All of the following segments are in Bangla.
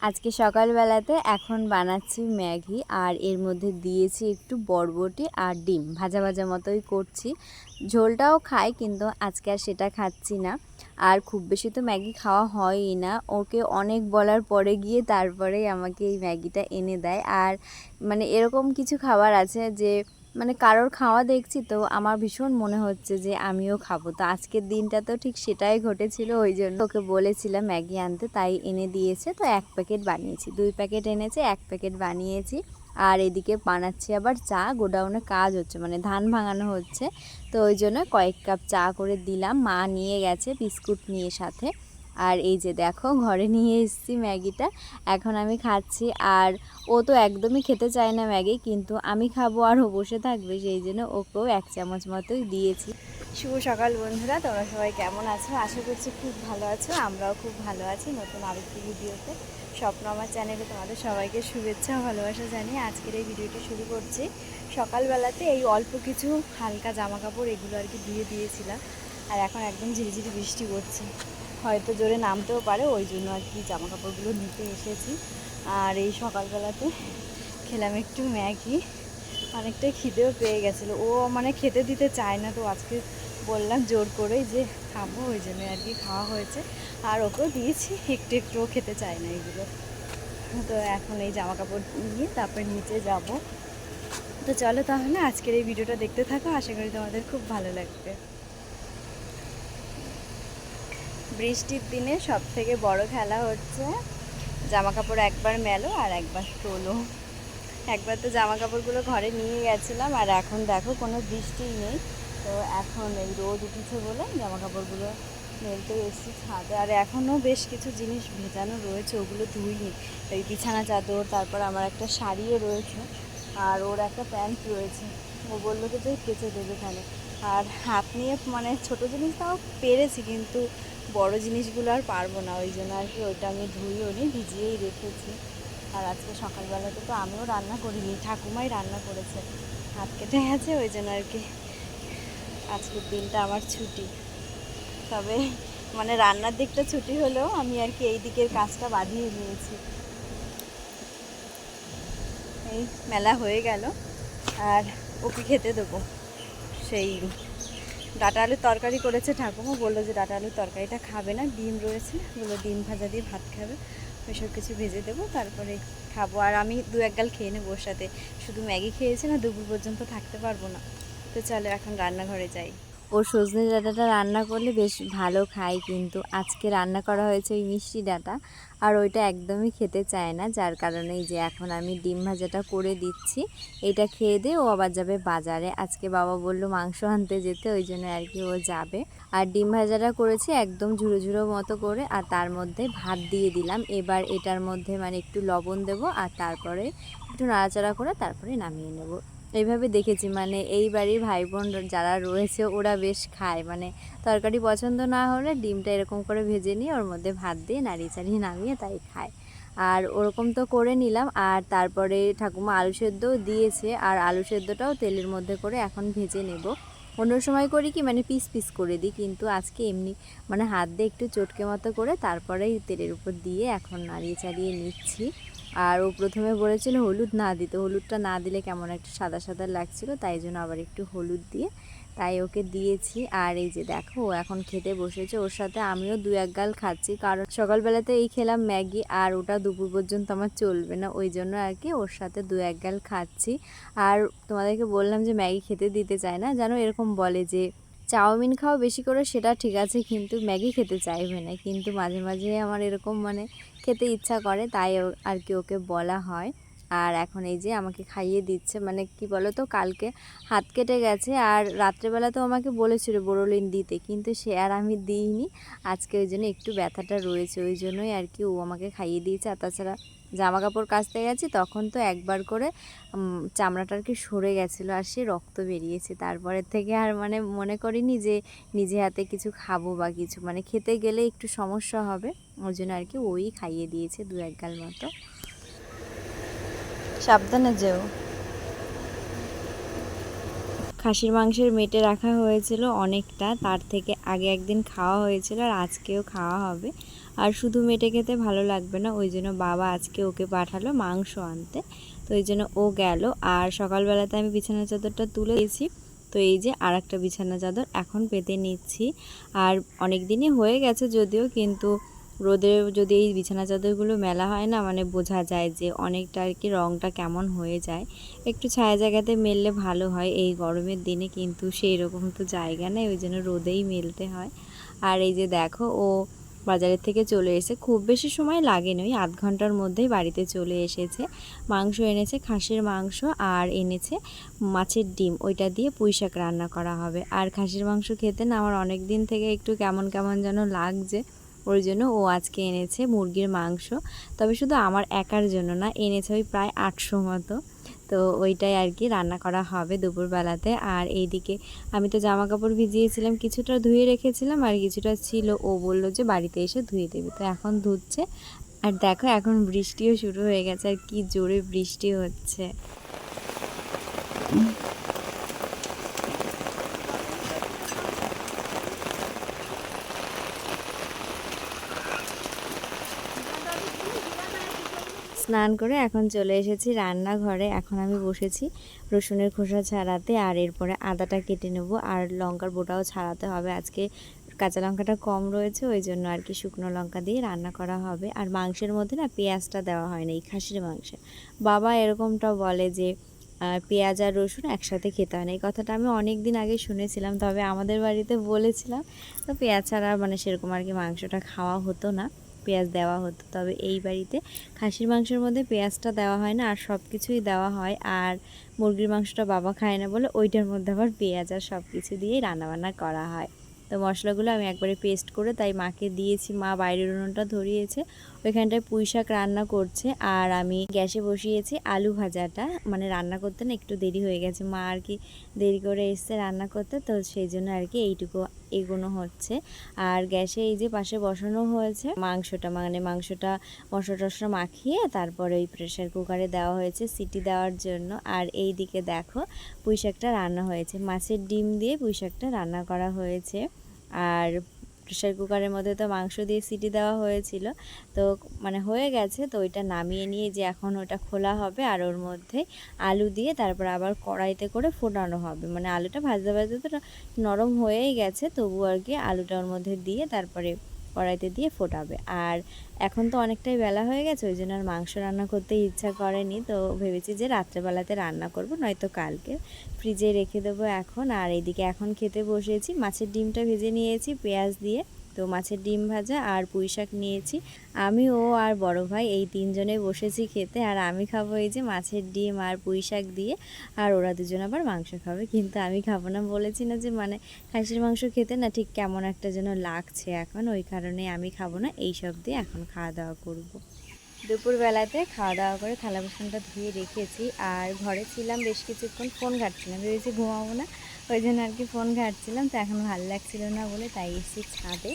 আজকে সকালবেলাতে এখন বানাচ্ছি ম্যাগি আর এর মধ্যে দিয়েছি একটু বরবটি আর ডিম। ভাজা ভাজা মতোই করছি। ঝোলটাও খাই কিন্তু আজকে আর সেটা খাচ্ছি না। আর খুব বেশি তো ম্যাগি খাওয়া হয়ই না। ওকে অনেক বলার পরে গিয়ে তারপরে আমাকে এই ম্যাগিটা এনে দেয়। আর মানে এরকম কিছু খাবার আছে যে মানে কারোর খাওয়া দেখছি তো আমার ভীষণ মনে হচ্ছে যে আমিও খাব। তো আজকের দিনটা তো ঠিক সেটাই ঘটেছিল, ওই জন্য ওকে বলেছিলাম ম্যাগি আনতে, তাই এনে দিয়েছে। তো এক প্যাকেট বানিয়েছি, দুই প্যাকেট এনেছে, এক প্যাকেট বানিয়েছি। আর এদিকে বানাচ্ছি আবার চা, গোডাউনে কাজ হচ্ছে মানে ধান ভাঙানো হচ্ছে। তো ওই জন্য কয়েক কাপ চা করে দিলাম, মা নিয়ে গেছে, বিস্কুট নিয়ে সাথে। আর এই যে দেখো, ঘরে নিয়ে এসেছি ম্যাগিটা। এখন আমি খাচ্ছি। আর ও তো একদমই খেতে চায় না ম্যাগি, কিন্তু আমি খাব আর ও বসে থাকবে, সেই জন্য ওকেও এক চামচ মতোই দিয়েছি। শুভ সকাল বন্ধুরা, তোমরা সবাই কেমন আছো? আশা করছি খুব ভালো আছো। আমরাও খুব ভালো আছি নতুন আরেকটি ভিডিওতে। স্বপ্ন আমার চ্যানেলে তোমাদের সবাইকে শুভেচ্ছা ভালোবাসা জানিয়ে আজকের এই ভিডিওটি শুরু করছি। সকালবেলাতে এই অল্প কিছু হালকা জামা কাপড় এগুলো আর কি ধুয়ে দিয়েছিলাম। আর এখন একদম ঝিরিঝিরি বৃষ্টি পড়ছে হয়তো জোরে নামতেও পারে, ওই জন্য আর কি জামা কাপড়গুলো নিতে এসেছি। আর এই সকালবেলাতে খেলাম একটু ম্যাগি। অনেকটাই খিদেও পেয়ে গেছিল। ও মানে খেতে দিতে চায় না, তো আজকে বললাম জোর করে যে খাব, ওই জন্য আর কি খাওয়া হয়েছে। আর ওকেও দিয়েছি, একটু একটুও খেতে চায় না এগুলো। তো এখন এই জামা কাপড় নিয়ে তারপরে নিচে যাব। তো চলো তাহলে আজকের এই ভিডিওটা দেখতে থাকো, আশা করি তোমাদের খুব ভালো লাগবে। বৃষ্টির দিনে সব থেকে বড় খেলা হচ্ছে জামা কাপড় একবার মেলো আর একবার তোলো। একবার তো জামা কাপড়গুলো ঘরে নিয়ে গেছিলাম আর এখন দেখো কোনো বৃষ্টিই নেই। তো এখন এই রোদ উঠেছে বলে জামা কাপড়গুলো মেলতে এসেছি ছাদে। আর এখনও বেশ কিছু জিনিস ভেজানো রয়েছে, ওগুলো ধুইনি। এই বিছানা, চাদর, তারপর আমার একটা শাড়িও রয়েছে আর ওর একটা প্যান্ট রয়েছে। ও বলল যে কেচে দেবে এখানে আর হাত নিয়ে মানে ছোটো জিনিস তাও পেরেছি কিন্তু বড় জিনিসগুলো আর পারব না, ওই জন্য আর কি ওইটা আমি ধুইও নি, ভিজিয়েই রেখেছি। আর আজকে সকালবেলাতে তো আমিও রান্না করিনি, ঠাকুমাই রান্না করেছে হাত কেটে গেছে, ওই জন্য আর কি আজকের দিনটা আমার ছুটি। তবে মানে রান্নার দিকটা ছুটি হলেও আমি আর কি এই দিকের কাজটা বাঁধিয়ে নিয়েছি। এই মেলা হয়ে গেল, আর ওকে খেতে দেবো, সেই ডাটা আলুর তরকারি করেছে ঠাকুমা, বলল যে ডাটা আলুর তরকারিটা খাবে না, ডিম রয়েছে, বলল ডিম ভাজা দিয়ে ভাত খাবে ওইসব কিছু ভেজে দেবো, তারপরে খাব। আর আমি দু এক গাল খেয়ে নেব ওর সাথে, শুধু ম্যাগি খেয়েছি না, দুপুর পর্যন্ত থাকতে পারব না। তো চলো এখন রান্নাঘরে যাই। ও সজনে ডাঁটাটা রান্না করলে বেশ ভালো খায় কিন্তু। আজকে রান্না করা হয়েছে ওই মিষ্টি ডাঁটা আর ওইটা একদমই খেতে চায় না, যার কারণে যে এখন আমি ডিম ভাজাটা করে দিচ্ছি। এটা খেয়ে দিয়ে ও আবার যাবে বাজারে। আজকে বাবা বলল মাংস আনতে যেতে, ওই জন্য আর কি ও যাবে। আর ডিম ভাজাটা করেছি একদম ঝুড়ো ঝুড়ো মতো করে আর তার মধ্যে ভাত দিয়ে দিলাম। এবার এটার মধ্যে মানে একটু লবণ দেব আর তারপরে একটু নাড়াচাড়া করে তারপরে নামিয়ে নেব। এইভাবে দেখেছি। মানে এই বাড়ির ভাই বোন যারা রয়েছে, ওরা বেশ খায়। মানে তরকারি পছন্দ না হলে ডিমটা এরকম করে ভেজে নিয়ে ওর মধ্যে ভাত দিয়ে নাড়িয়ে চাড়িয়ে নামিয়ে তাই খায়। আর ওরকম তো করে নিলাম। আর তারপরে ঠাকুমা আলু সেদ্ধও দিয়েছে। আর আলু সেদ্ধটাও তেলের মধ্যে করে এখন ভেজে নেব। অন্য সময় করি কি মানে পিস পিস করে দিই। কিন্তু আজকে এমনি মানে হাত দিয়ে একটু চটকে মতো করে তারপরেই তেলের উপর দিয়ে এখন নাড়িয়ে চাড়িয়ে নিচ্ছি। আর ও প্রথমে বলেছিল হলুদ না দিতে। হলুদটা না দিলে কেমন একটা সাদা সাদা লাগছিল, তাই জন্য আবার একটু হলুদ দিয়ে তাই ওকে দিয়েছি। আর এই যে দেখো, ও এখন খেতে বসেছে। ওর সাথে আমিও দু এক গাল খাচ্ছি, কারণ সকালবেলাতে এই খেলাম ম্যাগি আর ওটা দুপুর পর্যন্ত আমার চলবে না। ওই জন্য আর কি ওর সাথে দু এক গাল খাচ্ছি। আর তোমাদেরকে বললাম যে ম্যাগি খেতে দিতে চায় না। যেন এরকম বলে যে, চাউমিন খাও বেশি করে, সেটা ঠিক আছে, কিন্তু ম্যাগি খেতে চাইবে না। কিন্তু মাঝে মাঝে আমার এরকম মানে খেতে ইচ্ছা করে, তাই আর কি ওকে বলা হয়। আর এখন এই যে আমাকে খাইয়ে দিচ্ছে মানে কি বলো তো কালকে হাত কেটে গেছে। আর রাত্রেবেলা তো আমাকে বলেছিল বোরোলিন দিতে, কিন্তু সে আর আমি দিইনি। আজকে ওই জন্য একটু ব্যথাটা রয়েছে, ওই জন্যই আর কি ও আমাকে খাইয়ে দিয়েছে। আর তাছাড়া জামা কাপড় কাচতে গেছি, তখন তো একবার করে চামড়াটা আর কি সরে গেছিল আর সে রক্ত বেরিয়েছে। তারপরের থেকে আর মানে মনে করিনি যে নিজে হাতে কিছু খাব বা কিছু। মানে খেতে গেলে একটু সমস্যা হবে ওই জন্য আর কি ওই খাইয়ে দিয়েছে দু এক গাল মতো। সাবধানে যেও। খাসির মাংসের মেটে রাখা হয়েছিল অনেকটা। তার থেকে আগে একদিন খাওয়া হয়েছিল আর আজকেও খাওয়া হবে। আর শুধু মেটে খেতে ভালো লাগবে না, ওই জন্য বাবা আজকে ওকে পাঠালো মাংস আনতে। তো ওই জন্য ও গেল। আর সকালবেলাতে আমি বিছানা চাদরটা তুলে দিয়েছি। তো এই যে আর একটা বিছানা চাদর এখন পেতে নিচ্ছি। আর অনেক দিনই হয়ে গেছে যদিও, কিন্তু রোদে যদি এই বিছানা চাদরগুলো মেলা হয় না মানে বোঝা যায় যে অনেকটা আর কি রঙটা কেমন হয়ে যায়। একটু ছায়া জায়গাতে মেললে ভালো হয়, এই গরমের দিনে কিন্তু সেই রকম তো জায়গা নেই, ওই জন্য রোদেই মেলতে হয়। আর এই যে দেখো, ও বাজারের থেকে চলে এসে খুব বেশি সময় লাগেনি, ওই আধ ঘণ্টার মধ্যেই বাড়িতে চলে এসেছে। মাংস এনেছে, খাসির মাংস আর এনেছে মাছের ডিম, ওইটা দিয়ে পুঁই শাক রান্না করা হবে। আর খাসির মাংস খেতে না আমার অনেক দিন থেকে একটু কেমন কেমন যেন লাগছে। ওই জন্য ও আজকে এনেছে মুরগির মাংস। তবে শুধু আমার একার জন্য না, এনেছে ওই প্রায় আটশো মতো। তো ওইটাই আর কি রান্না করা হবে দুপুরবেলাতে। আর এইদিকে আমি তো জামা কাপড় ভিজিয়েছিলাম, কিছুটা ধুয়ে রেখেছিলাম আর কিছুটা ছিল। ও বলল যে বাড়িতে এসে ধুয়ে দেবে। তো এখন ধুচ্ছে। আর দেখো এখন বৃষ্টিও শুরু হয়ে গেছে আর কি জোরে বৃষ্টি হচ্ছে। স্নান করে এখন চলে এসেছি রান্নাঘরে। এখন আমি বসেছি রসুনের খোসা ছাড়াতে আর এরপরে আদাটা কেটে নেব আর লঙ্কার বোটাও ছাড়াতে হবে। আজকে কাঁচা লঙ্কাটা কম রয়েছে, ওই জন্য আর কি শুকনো লঙ্কা দিয়ে রান্না করা হবে। আর মাংসের মধ্যে না পেঁয়াজটা দেওয়া হয় না, এই খাসির মাংসে। বাবা এরকমটা বলে যে পেঁয়াজ আর রসুন একসাথে খেতে হয় না। এই কথাটা আমি অনেক দিন আগে শুনেছিলাম, তবে আমাদের বাড়িতে বলেছিলাম। তো পেঁয়াজ ছাড়া মানে সেরকম আর কি মাংসটা খাওয়া হতো না। পেঁয়াজ দেওয়া হতো। তবে এই বাড়িতে খাসির মাংসের মধ্যে পেঁয়াজটা দেওয়া হয় না আর সব কিছুই দেওয়া হয় আর মুরগির মাংসটা বাবা খায় না বলে ওইটার মধ্যে আবার পেঁয়াজ আর সব কিছু দিয়েই রান্নাবান্না করা হয়। তো মশলাগুলো আমি একবারে পেস্ট করে তাই মাকে দিয়েছি। মা বাইরের উনুনটা ধরিয়েছে, ওইখানটায় পুঁই শাক রান্না করছে আর আমি গ্যাসে বসিয়েছি আলু ভাজাটা। মানে রান্না করতে না একটু দেরি হয়ে গেছে। মা আর কি দেরি করে এসছে রান্না করতে, তো সেই জন্য আর কি এইটুকু এগোনো হচ্ছে। আর গ্যাসে এই যে পাশে বসানো হয়েছে, মাংসটা মানে মাংসটা মশলা টশলা মাখিয়ে তারপরে ওই প্রেশার কুকারে দেওয়া হয়েছে সিটি দেওয়ার জন্য। আর এই দিকে দেখো পুঁই শাকটা রান্না হয়েছে। মাছের ডিম দিয়ে পুঁই শাকটা রান্না করা হয়েছে। আর প্রেশার কুকারের মধ্যে তো মাংস দিয়ে সিটি দেওয়া হয়েছিল। তো মানে হয়ে গেছে, তো ওইটা নামিয়ে নিয়ে যে এখন ওটা খোলা হবে আর ওর মধ্যে আলু দিয়ে তারপর আবার কড়াইতে করে ফোটানো হবে। মানে আলুটা ভাজতে ভাজতে তো নরম হয়েই গেছে, তবু আর কি আলুটা ওর মধ্যে দিয়ে তারপরে কড়াইতে দিয়ে ফোটাবে। আর এখন তো অনেকটাই বেলা হয়ে গেছে, ওই জন্য আর মাংস রান্না করতে ইচ্ছা করেনি। তো ভেবেছি যে রাত্রেবেলাতে রান্না করব, নয়তো কালকে। ফ্রিজে রেখে দেবো এখন। আর এইদিকে এখন খেতে বসেছি, মাছের ডিমটা ভেজে নিয়েছি, পেঁয়াজ দিয়ে। তো মাছের ডিম ভাজা আর পুঁই শাক নিয়েছি। আমি ও আর বড় ভাই এই তিনজনে বসেছি খেতে আর আমি খাব এই যে মাছের ডিম আর পুঁই শাক দিয়ে। আর ওরা দুজন আবার মাংস খাবে। কিন্তু আমি খাব না বলেছি না যে মানে খাসির মাংস খেতে না ঠিক কেমন একটা যেন লাগছে এখন। ওই কারণে আমি খাব না, এই সব দিয়ে এখন খাওয়া দাওয়া করব। দুপুরবেলাতে খাওয়া দাওয়া করে থালা বাসনটা ধুয়ে রেখেছি। আর ঘরে ছিলাম বেশ কিছুক্ষণ, ফোন ঘাটছিলাম। ভেবেছি ঘুমাবো না। ওই জন্য আর কি ফোন ঘাটছিলাম, তো এখন ভালো লাগছিল না বলে তাই এসেছি ছাদে।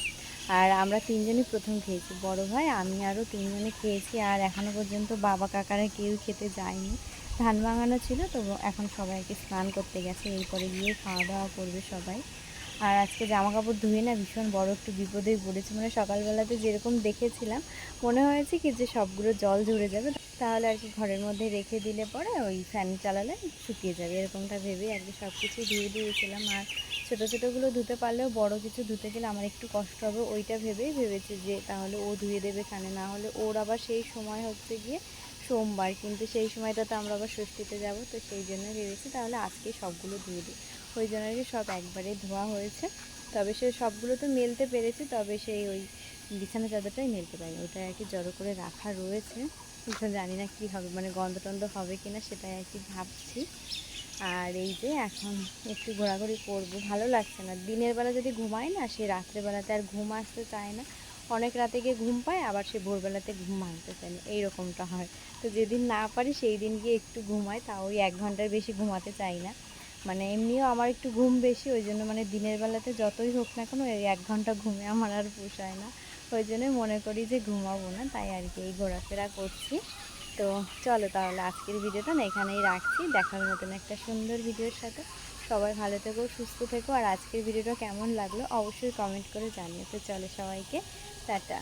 আর আমরা তিনজনই প্রথম খেয়েছি, বড় ভাই, আমি আরও তিনজনে খেয়েছি, আর এখনও পর্যন্ত বাবা কাকারা কেউ খেতে যায়নি। ধান ভাঙানো ছিল, তো এখন সবাইকে স্নান করতে গেছে, এরপরে গিয়ে খাওয়া দাওয়া করবে সবাই। আর আজকে জামা কাপড় ধুয়ে না ভীষণ বড় একটু বিপদেই পড়েছে। মানে সকালবেলাতে যেরকম দেখেছিলাম, মনে হয়েছে কি যে সবগুলো জল ঝরে যাবে। তাহলে আর কি ঘরের মধ্যে রেখে দিলে পরে ওই ফ্যান চালালে শুকিয়ে যাবে। এরকমটা ভেবে আর কি সব কিছু ধুয়ে দিয়েছিলাম। আর ছোটো ছোটোগুলো ধুতে পারলেও বড় কিছু ধুতে গেলে আমার একটু কষ্ট হবে, ওইটা ভেবেই ভেবেছি যে তাহলে ও ধুয়ে দেবে ফ্যানে না হলে ওর আবার সেই সময় হচ্ছে গিয়ে সোমবার, কিন্তু সেই সময়টা তো আমরা আবার ষষ্ঠীতে যাব, তো সেই জন্য ভেবেছি তাহলে আজকে সবগুলো ধুয়ে দিই। ওই জন্য আর কি সব একবারে ধোয়া হয়েছে। তবে সে সবগুলো তো মেলতে পেরেছি, তবে সেই ওই বিছানা চাদরটাই মেলতে পারি ওটা আর কি জড়ো করে রাখা রয়েছে। তো জানি না কী হবে মানে গন্ধ টন্ধ হবে কি না সেটাই আর কি ভাবছি। আর এই যে এখন একটু ঘোরাঘুরি করব, ভালো লাগছে না। দিনের বেলা যদি ঘুমাই না, সে রাত্রেবেলাতে আর ঘুম আসতে চায় না। অনেক রাতে গিয়ে ঘুম পায়, আবার সে ভোরবেলাতে ঘুম ভাঙতে চায় না। এইরকমটা হয়। তো যেদিন না পারি, সেই দিন গিয়ে একটু ঘুমায় তাও ওই এক ঘণ্টার বেশি ঘুমাতে চাই না। মানে এমনিও আমার একটু ঘুম বেশি, ওই জন্য মানে দিনের বেলাতে যতই হোক না কেন এই এক ঘণ্টা ঘুমে আমার আর পোষায় না। ওই জন্য মনে করি যে ঘুমাবো না, তাই আর কি এই ঘোরাফেরা করছি। তো চলো তাহলে আজকের ভিডিওটা না এখানেই রাখছি, দেখার মতন একটা সুন্দর ভিডিওর সাথে। সবাই ভালো থেকো, সুস্থ থেকো, আর আজকের ভিডিওটা কেমন লাগল অবশ্যই কমেন্ট করে জানিয়ে তো চলো সবাইকে, টাটা।